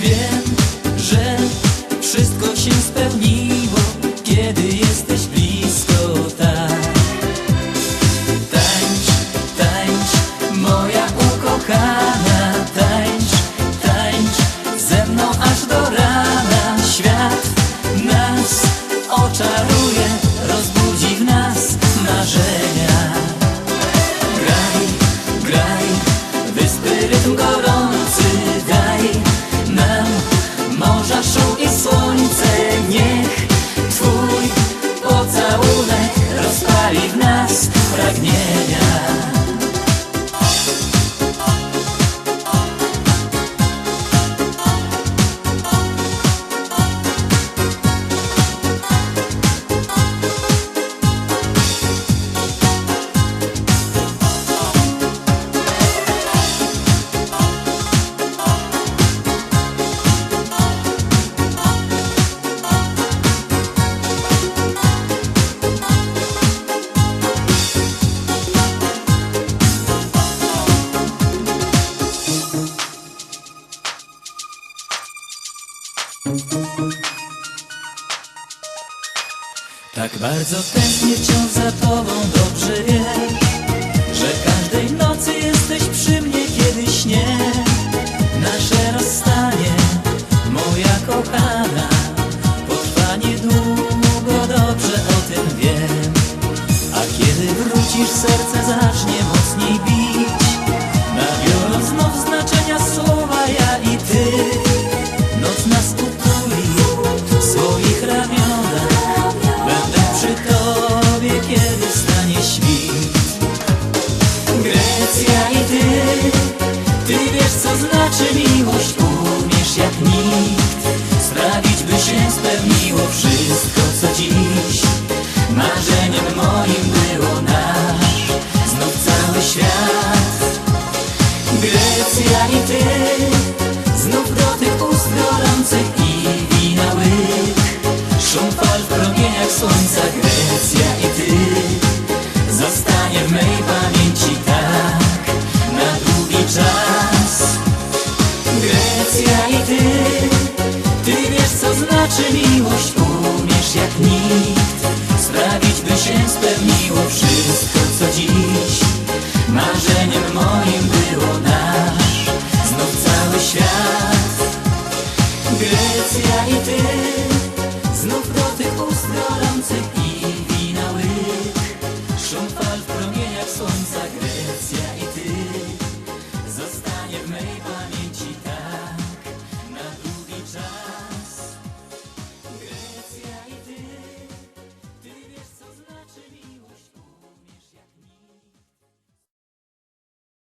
Wiem, от Tak bardzo tęsknię wciąż za tobą, dobrze wiesz Że każdej nocy jesteś przy mnie, kiedy śnię Nasze rozstanie, moja kochana Potrwa niedługo, dobrze o tym wiem. A kiedy wrócisz, serce zacznie spełniło wszystko co dziś Marzeniem moim było nasz. Znów cały świat. Grecja i ty Znów do tych ust gorących i wina łyk. Szum fal w promieniach słońca Grecja i ty. Zostanie w mej pamięci tak Na długi czas. Grecja znaczy miłość Umiesz jak nikt. Sprawić by się spełniło wszystko co dziś. Marzeniem moim było nasz Znów cały świat. Grecja i ty Znów do tych ust i wina łyk. Szumpa